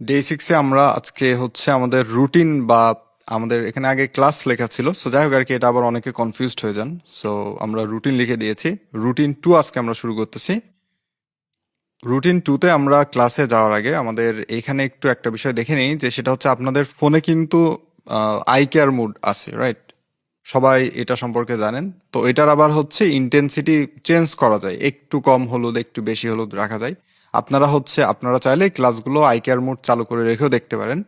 Day সিক্সে আমরা আজকে হচ্ছে আমাদের রুটিন বা আমাদের এখানে আগে ক্লাস লেখা ছিল সো যাই হোক আর কি, এটা আবার অনেকে কনফিউজড হয়ে যান। সো আমরা রুটিন লিখে দিয়েছি। রুটিন টু আজকে আমরা শুরু করতেছি। রুটিন টুতে আমরা ক্লাসে যাওয়ার আগে আমাদের এখানে একটু একটা বিষয় দেখে নিই, যে সেটা হচ্ছে আপনাদের ফোনে কিন্তু আই কেয়ার মুড আছে রাইট সবাই এটা সম্পর্কে জানেন। তো এটার আবার হচ্ছে ইন্টেন্সিটি চেঞ্জ করা যায়। একটু কম হলুদ, একটু বেশি হলুদ রাখা যায়। আপনারা হচ্ছে, আপনারা চাইলে ক্লাসগুলো আই কেয়ার মুড চালু করে রেখেও দেখতে পারেন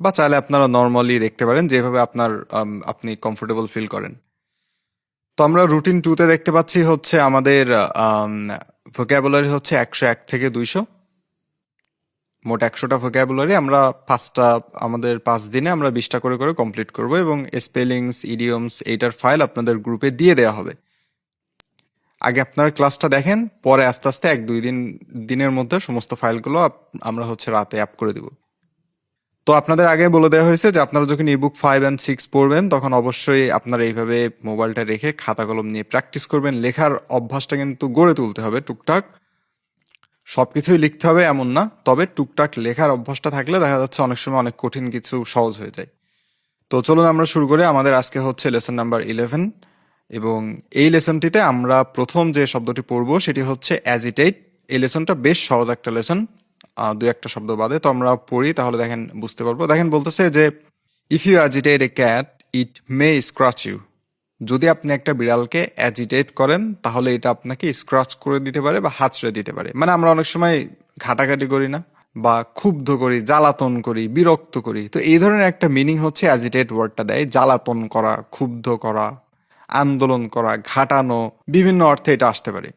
বা চাইলে আপনারা নর্মালি দেখতে পারেন যেভাবে আপনার আপনি কমফোর্টেবল ফিল করেন। তো আমরা রুটিন টুতে দেখতে পাচ্ছি হচ্ছে আমাদের ভোক্যাবুলারি হচ্ছে একশো এক থেকে দুইশো। মোট একশোটা ভোক্যাবুলারি আমরা পাঁচটা, আমাদের পাঁচ দিনে আমরা বিশটা করে করে কমপ্লিট করব এবং স্পেলিংস ইডিয়মস এইটার ফাইল আপনাদের গ্রুপে দিয়ে দেওয়া হবে। আগে আপনার ক্লাসটা দেখেন, পরে আস্তে আস্তে এক দুই দিন, দিনের মধ্যে সমস্ত ফাইলগুলো আমরা হচ্ছে রাতে অ্যাপ করে দিব। তো আপনাদের আগে বলে দেওয়া হয়েছে যে আপনারা যখন ইবুক ফাইভ অ্যান্ড সিক্স পড়বেন, তখন অবশ্যই আপনারা এইভাবে মোবাইলটা রেখে খাতা কলম নিয়ে প্র্যাকটিস করবেন। লেখার অভ্যাসটা কিন্তু গড়ে তুলতে হবে টুকটাক। সব কিছুই লিখতে হবে এমন না, তবে টুকটাক লেখার অভ্যাসটা থাকলে দেখা যাচ্ছে অনেক সময় অনেক কঠিন কিছু সহজ হয়ে যায়। তো চলুন আমরা শুরু করি। আমাদের আজকে হচ্ছে লেসন নাম্বার ইলেভেন এবং এই লেসনটিতে আমরা প্রথম যে শব্দটি পড়ব সেটি হচ্ছে অ্যাজিটেট এই লেসনটা বেশ সহজ একটা লেসন দু একটা শব্দ বাদে। তো আমরা পড়ি, তাহলে দেখেন, বুঝতে পারব। দেখেন বলতেছে যে if you agitate a cat it may scratch you যদি আপনি একটা বিড়ালকে অ্যাজিটেট করেন, তাহলে এটা আপনাকে স্ক্রাচ করে দিতে পারে বা হাঁচড়ে দিতে পারে। মানে আমরা অনেক সময় ঘাটাঘাটি করি না বা ক্ষুব্ধ করি, জ্বালাতন করি, বিরক্ত করি। তো এই ধরনের একটা মিনিং হচ্ছে অ্যাজিটেট ওয়ার্ডটা দেয়, জ্বালাতন করা, ক্ষুব্ধ করা। আন্দোলন করা, ঘাটানো, বিভিন্ন অর্থে এটা আসতে পারে।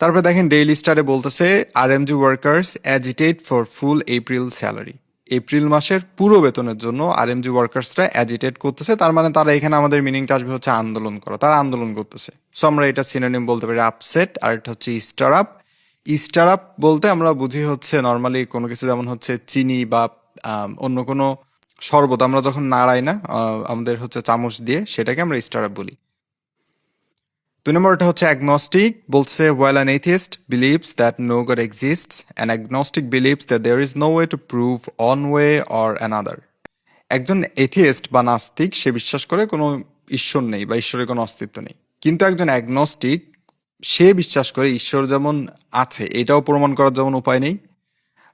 তারপরে দেখেন ডেইলি স্টারে বলতেছে R M G workers agitate for full April salary April মাসের পুরো বেতনের জন্য আর এম জি ওয়ার্কার্সরা অ্যাজিটেট করতেছে, তার মানে তারা এখানে আমাদের মিনিংটা আসবে হচ্ছে আন্দোলন করা, তারা আন্দোলন করতেছে। সো আমরা এটা সিনোনিম বলতে পারি আপসেট আর এটা হচ্ছে স্টার আপ স্টার আপ বলতে আমরা বুঝি হচ্ছে নর্মালি কোনো কিছু যেমন হচ্ছে চিনি বা অন্য কোনো শরবত, আমরা যখন নাড়াই না আমাদের হচ্ছে চামচ দিয়ে সেটাকে আমরা স্টার আপ বলি। দুই নম্বরটা হচ্ছে অ্যাগনস্টিক বলছে well an atheist believes that no god exist an agnostic believes that there is no way to prove one way or another একজন এথিয়েস্ট বা নাস্তিক, সে বিশ্বাস করে কোনো ঈশ্বর নেই বা ঈশ্বরের কোনো অস্তিত্ব নেই। কিন্তু একজন অ্যাগনস্টিক সে বিশ্বাস করে ঈশ্বর যেমন আছে, এটাও প্রমাণ করার যেমন উপায় নেই।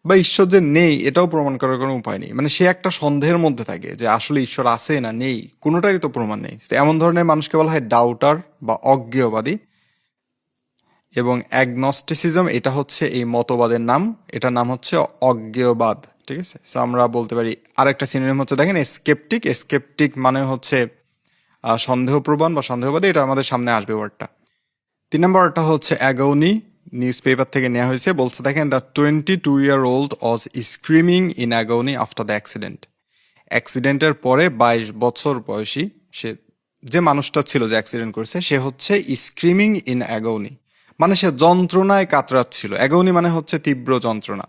বা ঈশ্বর যে নেই, এটাও প্রমাণ করার কোনো উপায় নেই। মানে সে একটা সন্দেহের মধ্যে থাকে যে আসলে ঈশ্বর আছে না নেই, কোনোটারই তো প্রমাণ নেই। এমন ধরনের মানুষকে বলা হয় ডাউটার বা অজ্ঞেয়বাদী। এবং অ্যাগনস্টিসিজম এটা হচ্ছে এই মতবাদের নাম। এটার নাম হচ্ছে অজ্ঞেয়বাদ, ঠিক আছে? So, আমরা বলতে পারি, আরেকটা সিনোনিম হচ্ছে, দেখেন স্কেপটিক স্কেপটিক মানে হচ্ছে সন্দেহপ্রবণ বা সন্দেহবাদী, এটা আমাদের সামনে আসবে ওয়ার্ডটা তিন নম্বরটা হচ্ছে অ্যাগৌনি নিউজ পেপার থেকে নেওয়া হয়েছে। বলছে, দেখেন the twenty two year old was screaming in agony after the accident অ্যাক্সিডেন্টের পরে বাইশ বছর বয়সী সে, যে মানুষটা ছিল যে অ্যাক্সিডেন্ট করেছে, সে হচ্ছে স্ক্রিমিং ইন অ্যাগৌনি মানে সে যন্ত্রণায় কাতরাচ্ছিল। অ্যাগৌনি মানে হচ্ছে তীব্র যন্ত্রণা।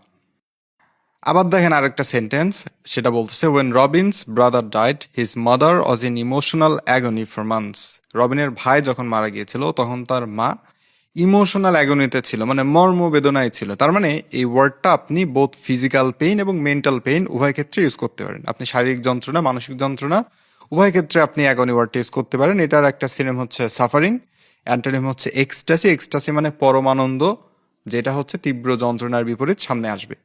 আবার দেখেন আরেকটা সেন্টেন্স সেটা বলতেছে when Robin's brother died his mother was in emotional agony for months রবিনের ভাই যখন মারা গিয়েছিল, তখন তার মা ইমোশনাল অ্যাগনিতে ছিল মানে মর্ম বেদনায় ছিল। তার মানে এই ওয়ার্ডটা আপনি বোথ ফিজিক্যাল পেইন এবং মেন্টাল পেইন উভয় ক্ষেত্রে ইউজ করতে পারেন। আপনি শারীরিক যন্ত্রণা, মানসিক যন্ত্রণা, উভয় ক্ষেত্রে আপনি অ্যাগনি ওয়ার্ডটা ইউজ করতে পারেন। এটার একটা সিনেম হচ্ছে সাফারিং অ্যান্টোনিম হচ্ছে এক্সটাসি এক্সটাসি মানে পরমানন্দ, যেটা হচ্ছে তীব্র যন্ত্রণার বিপরীত সামনে আসবে।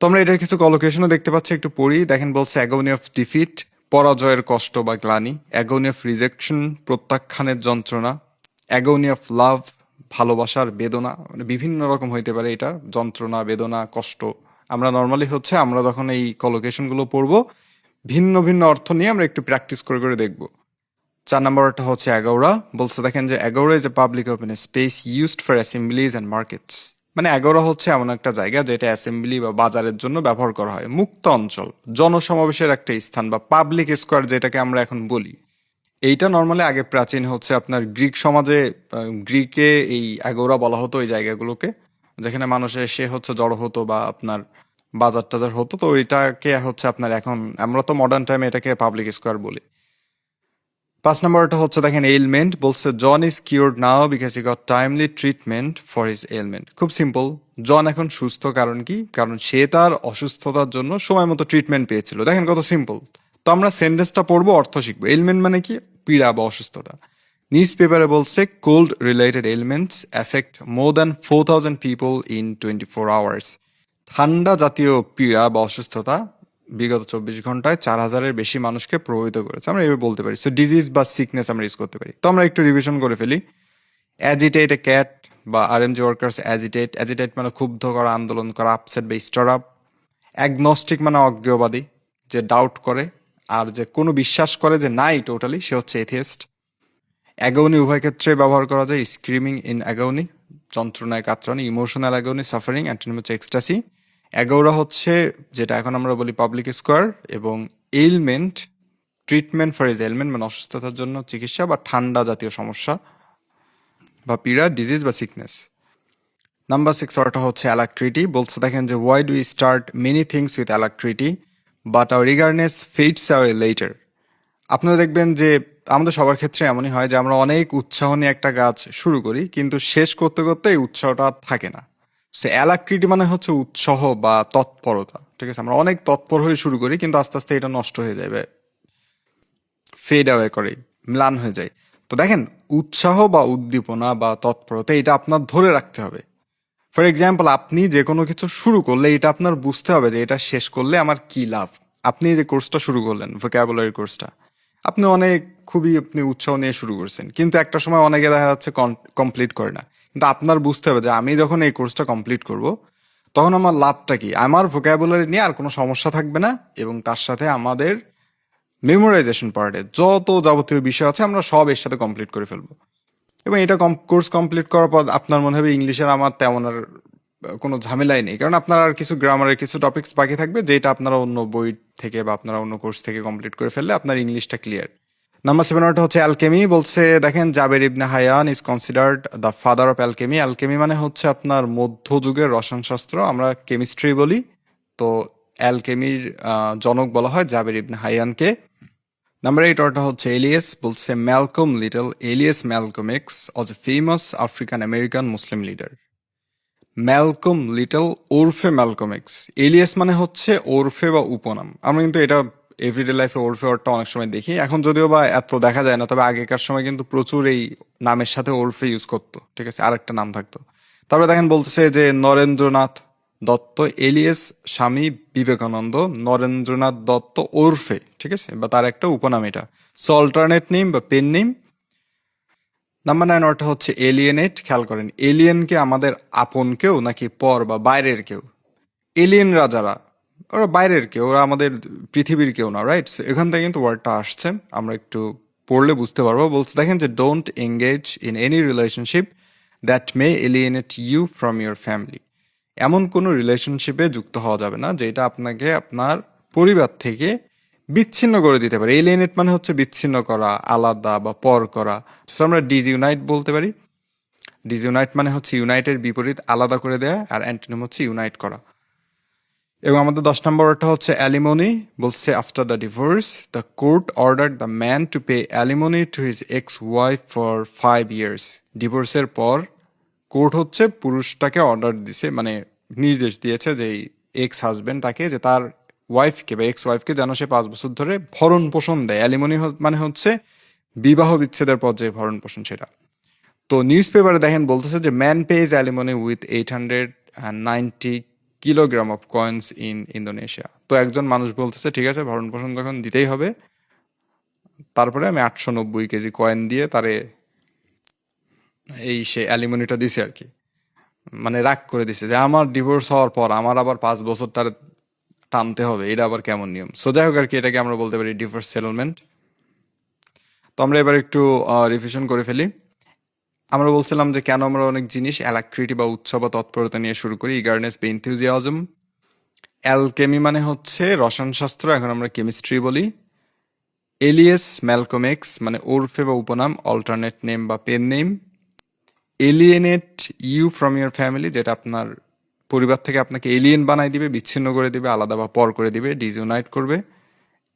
তোমরা এটার কিছু কলোকেশনও দেখতে পাচ্ছি, একটু পড়ি। দেখেন বলছে অ্যাগনি অফ ডিফিট পরাজয়ের কষ্ট বা গ্লানি অ্যাগনি অফ রিজেকশন প্রত্যাখ্যানের যন্ত্রণা অ্যাগোনি অফ লাভ ভালোবাসার বেদনা মানে বিভিন্ন রকম হইতে পারে এটা যন্ত্রণা, বেদনা, কষ্ট। আমরা নর্মালি হচ্ছে আমরা যখন এই কলোকেশনগুলো পড়ব, ভিন্ন ভিন্ন অর্থ নিয়ে আমরা একটু প্র্যাকটিস করে করে দেখব। চার নম্বরটা হচ্ছে অ্যাগোরা, বলছে দেখেন যে agora is a public open space used for assemblies and markets মানে অ্যাগোরা হচ্ছে এমন একটা জায়গা যেটা অ্যাসেম্বলি বা বাজারের জন্য ব্যবহার করা হয়। মুক্ত অঞ্চল, জনসমাবেশের একটা স্থান বা পাবলিক স্কোয়ার যেটাকে আমরা এখন বলি। এইটা নর্মালি আগে প্রাচীন হচ্ছে আপনার গ্রিক সমাজে গ্রিকে এই অ্যাগোরা বলা হতো এই জায়গাগুলোকে, যেখানে মানুষ এসে হচ্ছে জড়ো হতো বা আপনার বাজার টাজার হতো। তো ওইটাকে হচ্ছে আপনার এখন, আমরা তো মডার্ন টাইমে এটাকে পাবলিক স্কোয়ার বলি। পাঁচ নম্বরটা হচ্ছে দেখেন এলমেন্ট বলছে John is cured now because he got timely treatment for his ailment খুব সিম্পল জন এখন সুস্থ কারণ কি? কারণ সে তার অসুস্থতার জন্য সময় মতো ট্রিটমেন্ট পেয়েছিল। দেখেন কত সিম্পল তো আমরা সেন্টেন্সটা পড়ব, অর্থ শিখব। এলমেন্ট মানে কি? পীড়া বা অসুস্থতা। নিউজ পেপারে বলছে cold related ailments affect more than four thousand people in twenty four hours ঠান্ডা জাতীয় পীড়া বা অসুস্থতা বিগত চব্বিশ ঘন্টায় চার হাজারের বেশি মানুষকে প্রভাবিত করেছে। আমরা এভাবে বলতে পারি। সো ডিজিজ বা সিকনেস আমরা ইউজ করতে পারি। তো আমরা একটু রিভিশন করে ফেলি। অ্যাজিটেট এ ক্যাট বা R M G workers agitate agitate মানে ক্ষুব্ধ করা, আন্দোলন করা আপসেট বা স্টার আপ অ্যাগনস্টিক মানে অজ্ঞবাদী, যে ডাউট করে। আর যে কোনো বিশ্বাস করে যে নাই টোটালি সে হচ্ছে এথিয়েস্ট অ্যাগৌনি উভয় ক্ষেত্রে ব্যবহার করা যায়। স্ক্রিমিং ইন অ্যাগৌনি যন্ত্রণায় কাতরানি ইমোশনাল অ্যাগৌনি সাফারিং অ্যান্টোনিম হচ্ছে এক্সটাসি অ্যাগৌরা হচ্ছে, যেটা এখন আমরা বলি পাবলিক স্কোয়ার এবং ailment treatment for is ailment মানে অসুস্থতার জন্য চিকিৎসা বা ঠান্ডা জাতীয় সমস্যা বা পীড়া ডিজিজ বা সিকনেস নাম্বার সিক্স ওয়ার্ডটা হচ্ছে অ্যালাক্ট্রিটি বলছে দেখেন যে why do start many things with alacrity but our eagerness fades away later আপনারা দেখবেন যে আমাদের সবার ক্ষেত্রে এমনই হয় যে আমরা অনেক উৎসাহ নিয়ে একটা কাজ শুরু করি, কিন্তু শেষ করতে করতে এই উৎসাহটা আর থাকে না। সে অ্যালাক্রিটি মানে হচ্ছে উৎসাহ বা তৎপরতা, ঠিক আছে? আমরা অনেক তৎপর হয়ে শুরু করি, কিন্তু আস্তে আস্তে এটা নষ্ট হয়ে যাবে ফেড অ্যাওয়ে করে, ম্লান হয়ে যায়। তো দেখেন, উৎসাহ বা উদ্দীপনা বা তৎপরতা, এটা আপনার ধরে রাখতে হবে। ফর এক্সাম্পল আপনি যে কোনো কিছু শুরু করলে এটা আপনার বুঝতে হবে যে এটা শেষ করলে আমার কি লাভ? আপনি যে কোর্সটা শুরু করলেন ভোক্যাবুলারি কোর্সটা আপনি অনেক খুবই আপনি উৎসাহ নিয়ে শুরু করছেন। কিন্তু একটা সময় অনেকে দেখা যাচ্ছে কমপ্লিট করে না। কিন্তু আপনার বুঝতে হবে যে আমি যখন এই কোর্সটা কমপ্লিট করব, তখন আমার লাভটা কি? আমার ভোক্যাবুলারি নিয়ে আর কোনো সমস্যা থাকবে না এবং তার সাথে আমাদের মেমোরাইজেশন পার্টে যত যাবতীয় বিষয় আছে আমরা সব এর সাথে কমপ্লিট করে ফেলব। এবং এটা কোর্স কমপ্লিট করার পর আপনার মনে হবে ইংলিশের আমার তেমন আর কোনো ঝামেলাই নেই। কারণ আপনার আর কিছু গ্রামারের কিছু টপিক্স বাকি থাকবে, যেটা আপনারা অন্য বই থেকে বা আপনারা অন্য কোর্স থেকে কমপ্লিট করে ফেললে আপনার ইংলিশটা ক্লিয়ার নাম্বার সেভেন ওটা হচ্ছে অ্যালকেমি বলছে, দেখেন, Jabir ibn Hayyan is considered the father of alchemy alchemy মানে হচ্ছে আপনার মধ্যযুগের রসায়নশাস্ত্র। আমরা কেমিস্ট্রি বলি। তো অ্যালকেমির জনক বলা হয় জাবের ইবনে হায়ানকে। নাম্বার এইট ওটা হচ্ছে এলিয়াস বলছে Malcolm Little alias Malcolm X was a famous African American Muslim leader Malcolm Little ওরফে ম্যালকম এক্স এলিয়াস মানে হচ্ছে ওরফে বা উপনাম। আমরা কিন্তু এটা এভরিডে লাইফে ওরফে ওয়ার্ডটা অনেক সময় দেখি। এখন যদিও বা এত দেখা যায় না, তবে আগেকার সময় কিন্তু প্রচুর এই নামের সাথে ওরফে ইউজ করতো। ঠিক আছে, আরেকটা নাম থাকতো। তারপরে দেখেন বলতেছে যে নরেন্দ্রনাথ দত্ত এলিয়াস স্বামী বিবেকানন্দ, নরেন্দ্রনাথ দত্ত ওরফে। ঠিক আছে? বা তার একটা উপনাম এটা। সো অল্টারনেট নেম বা পেন নেম নাম্বার নাইন ওটা হচ্ছে এলিয়েনেট খেয়াল করেন। এলিয়েনকে আমাদের আপন কেউ নাকি পর বা বাইরের কেউ? এলিয়েনরা যারা ওরা বাইরের কেউ, ওরা আমাদের পৃথিবীর কেউ না রাইট এখান থেকে কিন্তু ওয়ার্ডটা আসছে। আমরা একটু পড়লে বুঝতে পারব। বলছে, দেখেন যে don't engage in any relationship that may alienate you from your family এমন কোনো রিলেশনশিপে যুক্ত হওয়া যাবে না, যেটা আপনাকে আপনার পরিবার থেকে বিচ্ছিন্ন করে দিতে পারে। এলিয়েনেট মানে হচ্ছে বিচ্ছিন্ন করা, আলাদা বা পর করা। আমরা ডিসইউনাইট বলতে পারি। ডিসইউনাইট মানে হচ্ছে ইউনাইটের বিপরীত, আলাদা করে দেয়া আর অ্যান্টোনিম হচ্ছে ইউনাইট করা। এবং আমাদের দশ নম্বরটা হচ্ছে অ্যালিমনি, বলছে after the divorce the court order the man to pay alimony to his ex wife for five years ডিভোর্সের পর কোর্ট হচ্ছে পুরুষটাকে অর্ডার দিছে মানে নির্দেশ দিয়েছে যে এক্স হাজবেন্ড তাকে, যে তার ওয়াইফকে বা এক্স ওয়াইফকে যেন সে পাঁচ বছর ধরে ভরণ পোষণ দেয়। অ্যালিমনি মানে হচ্ছে বিবাহ বিচ্ছেদের পর যে ভরণ পোষণ সেটা। তো নিউজ পেপারে দেখেন বলতেছে যে man pays alimony with eight hundred ninety kilogram of coins in Indonesia তো একজন মানুষ বলতেছে, ঠিক আছে ভরণ পোষণ যখন দিতেই হবে। তারপরে আমি আটশো নব্বই কেজি কয়েন দিয়ে তারে এই সে অ্যালিমনিটা দিছে আর কি। মানে রাগ করে দিছে যে আমার ডিভোর্স হওয়ার পর, আমার আবার পাঁচ বছর তার টানতে হবে, এটা আবার কেমন নিয়ম? সো যাই হোক আর কি, এটাকে আমরা বলতে পারি ডিভোর্স সেটেলমেন্ট তো আমরা এবার একটু রিভিশন করে ফেলি। আমরা বলছিলাম যে কেন আমরা অনেক জিনিস অ্যালাক্রিটি বা উৎসব তৎপরতা নিয়ে শুরু করি ইগারনেস বা ইনথিউজিয়াজম অ্যালকেমি মানে হচ্ছে রসায়নশাস্ত্র এখন আমরা কেমিস্ট্রি বলি। এলিয়েস ম্যালকোমেক্স মানে ওরফে বা উপনাম অল্টারনেট নেম বা pen name alienate you from your family যেটা আপনার পরিবার থেকে আপনাকে এলিয়েন বানাই দিবে, বিচ্ছিন্ন করে দিবে, আলাদা বা পর করে দিবে ডিজুনাইট করবে।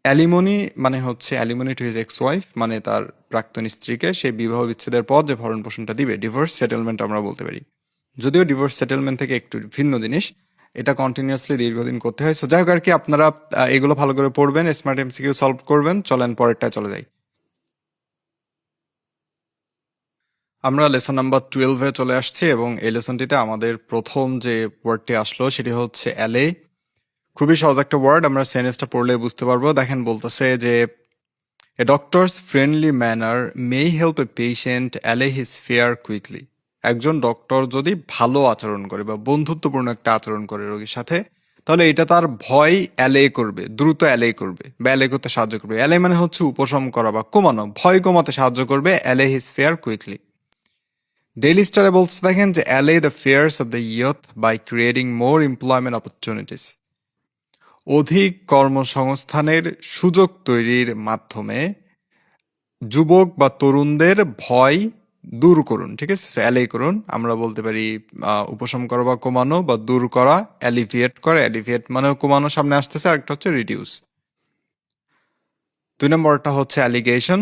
অ্যালিমনি মানে হচ্ছে, alimony to his ex wife মানে তার প্রাক্তন স্ত্রীকে সেই বিবাহ বিচ্ছেদের পর যে ভরণ পোষণটা দিবে ডিভোর্স সেটেলমেন্ট আমরা বলতে পারি। যদিও ডিভোর্স সেটেলমেন্ট থেকে একটু ভিন্ন জিনিস, এটা কন্টিনিউয়াসলি দীর্ঘদিন করতে হয়। সো যাই হোক আর কি, আপনারা এগুলো ভালো করে পড়বেন স্মার্ট এমসিকিউ সলভ করবেন, চলেন পরেরটা চলে যাই। আমরা লেসন নাম্বার টুয়েলভে চলে আসছি এবং এই লেসনটিতে আমাদের প্রথম যে ওয়ার্ডটি আসলো সেটি হচ্ছে অ্যালে। খুবই সহজ একটা ওয়ার্ড আমরা সেন্টেন্সটা পড়লে বুঝতে পারব। দেখেন বলতেছে যে a doctor's friendly manner may help a patient allay his fear quickly একজন ডক্টর যদি ভালো আচরণ করে বা বন্ধুত্বপূর্ণ একটা আচরণ করে রোগীর সাথে, তাহলে এটা তার ভয় অ্যালে করবে, দ্রুত অ্যালে করবে বা অ্যালে করতে সাহায্য করবে। অ্যালে মানে হচ্ছে উপশম করা বা কমানো, ভয় কমাতে সাহায্য করবে allay his fear quickly Daily স্টারে বলছে দেখেন যে allay the fears of the youth by creating more employment opportunities অধিক কর্মসংস্থানের সুযোগ তৈরির মাধ্যমে যুবক বা তরুণদের ভয় দূর করুন, ঠিক আছে? অ্যালে করুন। আমরা বলতে পারি উপশম করা বা কমানো বা দূর করা অ্যালিভিয়েট করা। অ্যালিভিয়েট মানেও কমানো, সামনে আসতেছে। আরেকটা হচ্ছে রিডিউস দুই নম্বরটা হচ্ছে অ্যালিগেশন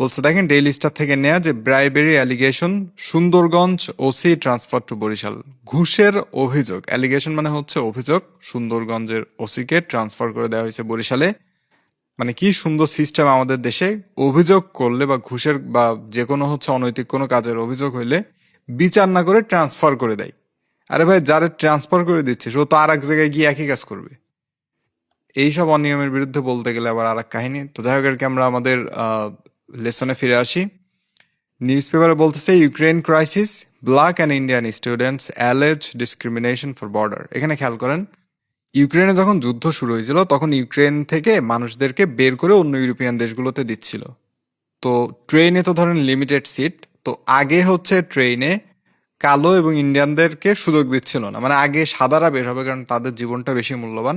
বলছে, দেখেন ডেইলি স্টার থেকে নেয়া যে bribery allegation Sundarganj OC transfer to Barishal. ঘুষের অভিযোগ অ্যালিগেশন মানে হচ্ছে অভিযোগ, সুন্দরগঞ্জের ওসিকে ট্রান্সফার করে দেওয়া হয়েছে বরিশালে। মানে কি সুন্দর সিস্টেম আমাদের দেশে। অভিযোগ করলে বা ঘুষের বা যে কোনো হচ্ছে অনৈতিক কোনো কাজের অভিযোগ হইলে বিচার না করে ট্রান্সফার করে দেয়। আরে ভাই, যারা ট্রান্সফার করে দিচ্ছে ও তো আর এক জায়গায় গিয়ে একই কাজ করবে। এইসব অনিয়মের বিরুদ্ধে বলতে গেলে আবার আর এক কাহিনী। তো যাই হোক আর কি আমরা আমাদের লেসনে ফিরে আসি। নিউজ পেপারে বলতেছে Ukraine crisis black and Indian students allege discrimination for border এখানে খেয়াল করেন ইউক্রেনে যখন যুদ্ধ শুরু হয়েছিল, তখন ইউক্রেন থেকে মানুষদেরকে বের করে অন্য ইউরোপিয়ান দেশগুলোতে দিচ্ছিল। তো ট্রেনে তো ধরেন লিমিটেড সিট তো আগে হচ্ছে ট্রেনে কালো এবং ইন্ডিয়ানদেরকে সুযোগ দিচ্ছিল না। মানে আগে সাদারা বের হবে, কারণ তাদের জীবনটা বেশি মূল্যবান।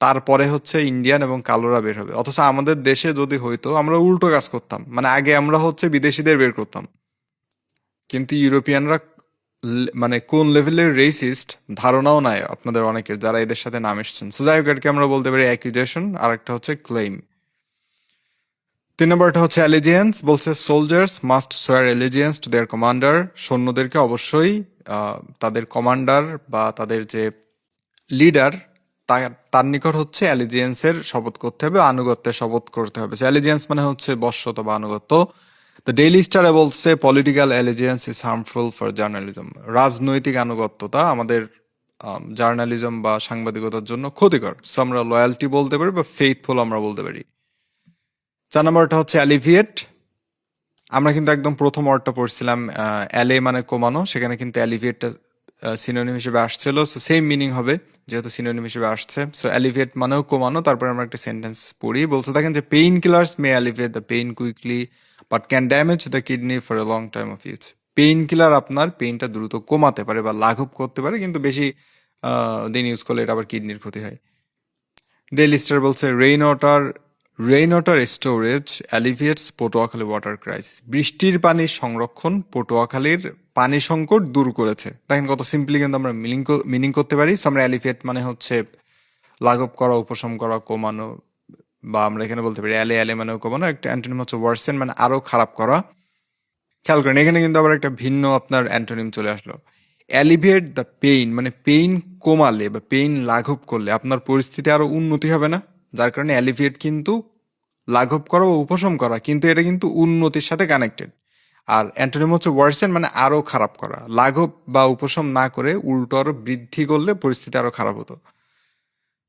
তারপরে হচ্ছে ইন্ডিয়ান এবং কালোরা বের হবে। অথচ আমাদের দেশে যদি হইতো, আমরা উল্টো কাজ করতাম। মানে আগে আমরা হচ্ছে বিদেশিদের বের করতাম। কিন্তু ইউরোপিয়ানরা মানে কোন লেভেলের রেসিস্ট ধারণাও নাই আপনাদের অনেকের, যারা এদের সাথে নাম এসছেন। সো যাই হোক আমরা বলতে পারি অ্যাকিউজেশন আর একটা হচ্ছে ক্লেইম তিন নম্বরটা হচ্ছে অ্যালিজিয়েন্স বলছে soldiers must swear allegiance to their commander সৈন্যদেরকে অবশ্যই তাদের কমান্ডার বা তাদের যে লিডার তার নিকট হচ্ছে অ্যালিজিয়েন্সের শপথ করতে হবে, আনুগত্যের শপথ করতে হবে। অ্যালিজিয়েন্স মানে হচ্ছে বশ্যত বা আনুগত্য। তো ডেইলি স্টারে বলছে political allegiance is harmful for journalism রাজনৈতিক আনুগত্যতা আমাদের জার্নালিজম বা সাংবাদিকতার জন্য ক্ষতিকর। সো আমরা লয়ালটি বলতে পারি বা ফেইথফুল আমরা বলতে পারি। চার নম্বরটা হচ্ছে অ্যালিভিয়েট আমরা কিন্তু একদম প্রথম ওয়ার্ডটা পড়ছিলাম অ্যালে মানে কমানো, সেখানে কিন্তু অ্যালিভিয়েটটা সিনোনিম হিসেবে আসছিল সো সেম মিনিং হবে, যেহেতু সিনোনিম হিসেবে আসছে সো অ্যালিভিয়েট মানেও কমানো, তারপরে আমরা একটা সেন্টেন্স পড়ি বলতে দেখেন যে painkillers may alleviate the pain quickly but can damage the kidney for a long time of use painkiller আপনার পেইনটা দ্রুত কমাতে পারে বা লাঘব করতে পারে, কিন্তু বেশি দিন ইউজ করলে এটা আবার কিডনির ক্ষতি হয়। ডেইলি স্টার বলছে rain water rain water storage alleviates Patuakhali water crisis বৃষ্টির পানি সংরক্ষণ পটুয়াখালীর পানি সংকট দূর করেছে। দেখেন কত সিম্পলি কিন্তু আমরা মিনিং মিনিং করতে পারি। আমরা অ্যালিভিয়েট মানে হচ্ছে লাঘব করা, উপশম করা, কমানো বা আমরা এখানে বলতে পারি অ্যালে অ্যালে মানেও কমানো। একটা অ্যান্টোনিম হচ্ছে ওয়ার্সেন মানে আরও খারাপ করা। খেয়াল করেন, এখানে কিন্তু আবার একটা ভিন্ন আপনার অ্যান্টোনিম চলে আসলো। অ্যালিভিয়েট দ্য পেইন মানে পেইন কমালে বা পেইন লাঘব করলে আপনার পরিস্থিতি আরও উন্নতি হবে না। যার কারণে অ্যালিভিয়েট কিন্তু লাঘব করা বা উপশম করা, কিন্তু এটা কিন্তু উন্নতির সাথে কানেক্টেড আর অ্যান্টোনিম হচ্ছে ওয়ার্সেন মানে আরও খারাপ করা। লাঘব বা উপশম না করে উল্টো আরও বৃদ্ধি করলে পরিস্থিতি আরও খারাপ হতো।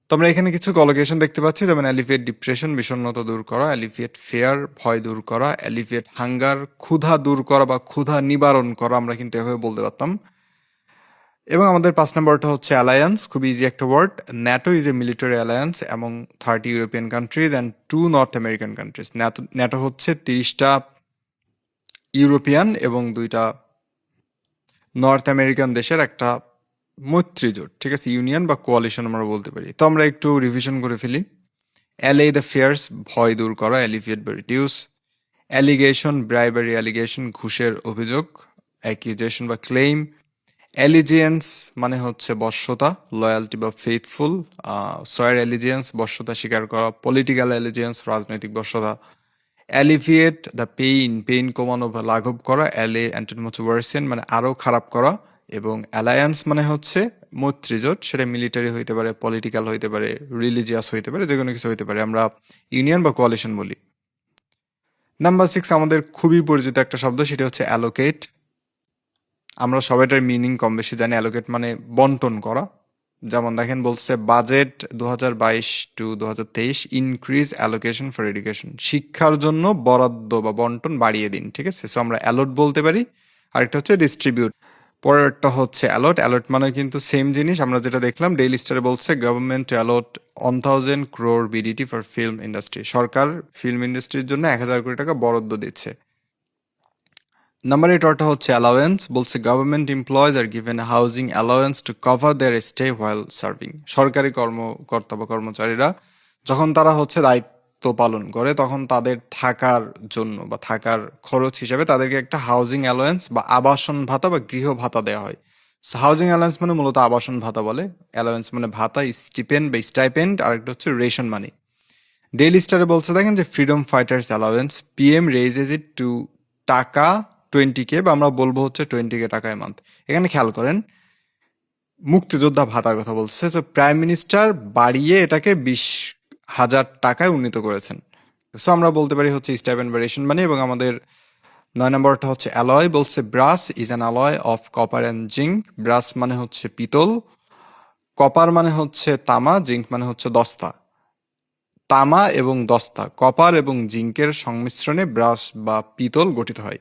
তো আমরা এখানে কিছু কলোকেশন দেখতে পাচ্ছি, যেমন অ্যালিফিয়েট ডিপ্রেশন বিষণ্ণতা দূর করা অ্যালিফিয়েট ফেয়ার ভয় দূর করা অ্যালিফিয়েট হাঙ্গার ক্ষুধা দূর করা বা ক্ষুধা নিবারণ করা আমরা কিন্তু এভাবে বলতে পারতাম। এবং আমাদের পাঁচ নম্বরটা হচ্ছে অ্যালায়েন্স খুব ইজি একটা word NATO is a military alliance এবং thirty European countries and two North American countries NATO হচ্ছে তিরিশটা ইউরোপিয়ান এবং দুইটা নর্থ আমেরিকান দেশের একটা মৈত্রী জোট, ঠিক আছে? ইউনিয়ন বা কোয়ালিশন আমরা বলতে পারি। তো আমরা একটু রিভিশন করে ফেলি। অ্যালে দ্য ফেয়ার্স ভয় দূর করা অ্যালিভিয়েট বা রিডিউস অ্যালিগেশন ব্রাইবারি অ্যালিগেশন ঘুষের অভিযোগ অ্যাকিউজেশন বা ক্লেইম অ্যালিজিয়েন্স মানে হচ্ছে বশ্যতা লয়ালটি বা ফেথফুল সয়ার অ্যালিজিয়েন্স বশ্যতা স্বীকার করা পলিটিক্যাল অ্যালিজিয়েন্স রাজনৈতিক বশ্যতা। অ্যালিভিয়েট দ্য পেইন পেইন কমানো বা লাঘব করা অ্যালে অ্যান্টোনোমোচুভার্সিয়ান মানে আরও খারাপ করা এবং অ্যালায়েন্স মানে হচ্ছে মৈত্রীজোট সেটা মিলিটারি হইতে পারে পলিটিক্যাল হইতে পারে রিলিজিয়াস হইতে পারে যে কোনো কিছু হইতে পারে। আমরা ইউনিয়ন বা কোয়ালিশন বলি। নাম্বার সিক্স আমাদের খুবই পরিচিত একটা শব্দ, সেটা হচ্ছে অ্যালোকেট আমরা সবাইটার মিনিং কম বেশি জানি অ্যালোকেট মানে বন্টন করা। যেমন দেখেন বলছে বাজেট দু হাজার বাইশ টু দু হাজার তেইশ ইনক্রিজ অ্যালোকেশন ফর এডুকেশন শিক্ষার জন্য বরাদ্দ বা বন্টন বাড়িয়ে দিন, ঠিক আছে? সো আমরা অ্যালোট বলতে পারি, আরেকটা হচ্ছে ডিস্ট্রিবিউট পরেরটা হচ্ছে অ্যালট অ্যালট মানে কিন্তু সেম জিনিস, আমরা যেটা দেখলাম ডেইলি স্টারে বলছে government allot one thousand crore BDT for film industry Sarkar film ইন্ডাস্ট্রির জন্য এক হাজার কোটি টাকা বরাদ্দ দিচ্ছে। নাম্বার এইট অর্থ হচ্ছে অ্যালাওয়েন্স বলছে government employees are given housing allowance to cover their stay while serving সরকারি কর্মকর্তা বা কর্মচারীরা যখন তারা হচ্ছে দায়িত্ব পালন করে, তখন তাদের থাকার জন্য বা থাকার খরচ হিসেবে তাদেরকে একটা হাউজিং অ্যালাওয়েন্স বা আবাসন ভাতা বা গৃহ ভাতা দেওয়া হয়। সো হাউজিং অ্যালায়েন্স মানে মূলত আবাসন ভাতা বলে। অ্যালাওয়েন্স মানে ভাতা স্টিপেন্ড বা স্টাইপেন্ড আর একটা হচ্ছে রেশন মানি ডেইলি স্টারে বলছে, দেখেন যে freedom fighters allowance PM raises it to taka twenty K বা আমরা বলব হচ্ছে টোয়েন্টি কে টাকায় মান্থ এখানে খেয়াল করেন, মুক্তিযোদ্ধা ভাতার কথা বলছে যে প্রাইম মিনিস্টার বাড়িয়ে এটাকে বিশ হাজার টাকায় উন্নীত করেছেন। সো আমরা বলতে পারি হচ্ছে স্টাইপেন্ড বা রেশন মানি এবং আমাদের নয় নম্বরটা হচ্ছে অ্যালয় বলছে brass is an alloy of copper and zinc brass মানে হচ্ছে পিতল কপার মানে হচ্ছে তামা জিঙ্ক মানে হচ্ছে দস্তা। তামা এবং দস্তা কপার এবং জিঙ্কের সংমিশ্রণে ব্রাশ বা পিতল গঠিত হয়।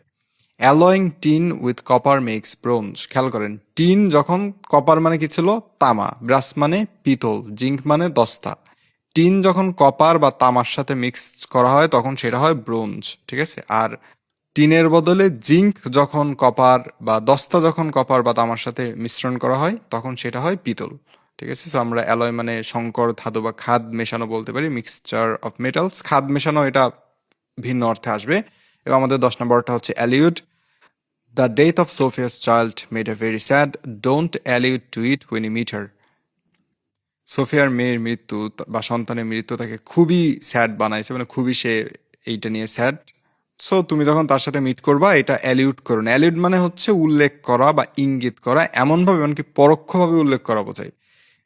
Alloying tin with copper makes bronze. খেয়াল করেন, টিন যখন কপার মানে কি ছিল? তামা। ব্রাশ মানে পিতল জিঙ্ক মানে দস্তা। টিন যখন কপার বা তামার সাথে মিক্স করা হয়, তখন সেটা হয় ব্রোঞ্জ, ঠিক আছে? আর টিনের বদলে জিঙ্ক যখন কপার বা দস্তা যখন কপার বা তামার সাথে মিশ্রণ করা হয়, তখন সেটা হয় পিতল, ঠিক আছে? সো আমরা অ্যালয় মানে সংকর ধাতু বা খাদ মেশানো বলতে পারি মিক্সচার অফ মেটালস খাদ মেশানো এটা ভিন্ন অর্থে আসবে। এবং আমাদের দশ নম্বরটা হচ্ছে allude. The death of Sophia's child made a very sad don't allude to it when he meet her সোফিয়ার মেয়ের মৃত্যু বা সন্তানের মৃত্যু তাকে খুবই স্যাড বানাইছে মানে খুবই সে এইটা নিয়ে স্যাড সো তুমি যখন তার সাথে মিট করবা, এটা অ্যালিউড করো না। অ্যালিউড মানে হচ্ছে উল্লেখ করা বা ইঙ্গিত করা, এমনভাবে এমনকি পরোক্ষভাবে উল্লেখ করা বোঝায়।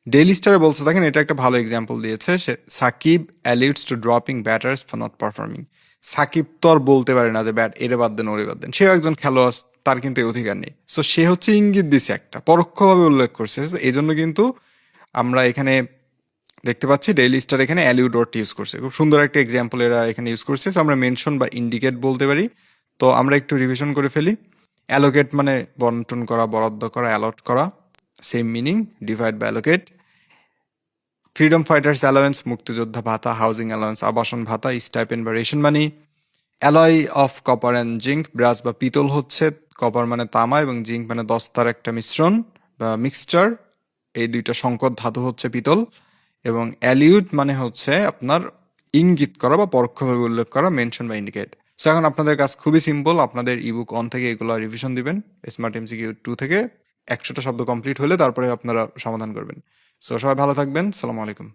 ডেইলি স্টারে বলছে, দেখেন এটা একটা ভালো এক্সাম্পল দিয়েছে, সে Shakib alludes to dropping batters for not performing Shakib তো আর বলতে পারে না যে ব্যাট এরে বাদ দেন, ওরে বাদ দেন। সেও একজন খেলোয়াড় তার কিন্তু এই অধিকার নেই। সো সে হচ্ছে ইঙ্গিত দিছে একটা, পরোক্ষভাবে উল্লেখ করছে। এই জন্য কিন্তু আমরা এখানে দেখতে পাচ্ছি ডেইলি স্টার এখানে অ্যালিউ ডটটি ইউজ করছে। খুব সুন্দর একটা এক্সাম্পল এরা এখানে ইউজ করছে। সো আমরা মেনশন বা ইন্ডিকেট বলতে পারি। তো, আমরা একটু রিভিশন করে ফেলি। অ্যালোকেট মানে বন্টন করা, বরাদ্দ করা অ্যালট করা সেম মিনিং ডিভাইড বা অ্যালোকেট ফ্রিডম ফাইটার্স অ্যালায়েন্স মুক্তিযোদ্ধা ভাতা হাউজিং অ্যালায়েন্স আবাসন ভাতা স্টাইপেন্ড বা ration money alloy of copper and zinc brass বা পিতল হচ্ছে কপার মানে তামা এবং জিঙ্ক মানে দস্তার একটা মিশ্রণ বা মিক্সচার এই দুইটা সংকট ধাতু হচ্ছে পিতল এবং অ্যালিউড মানে হচ্ছে আপনার ইঙ্গিত করা বা পরোক্ষভাবে উল্লেখ করা মেনশন বা ইন্ডিকেট সো এখন আপনাদের কাজ খুবই সিম্পল আপনাদের ইবুক অন থেকে এগুলো রিভিশন দিবেন স্মার্ট এমসিকিউ টু থেকে একশোটা শব্দ কমপ্লিট হলে তারপরে আপনারা সমাধান করবেন। সো সবাই ভালো থাকবেন, সালাম আলাইকুম।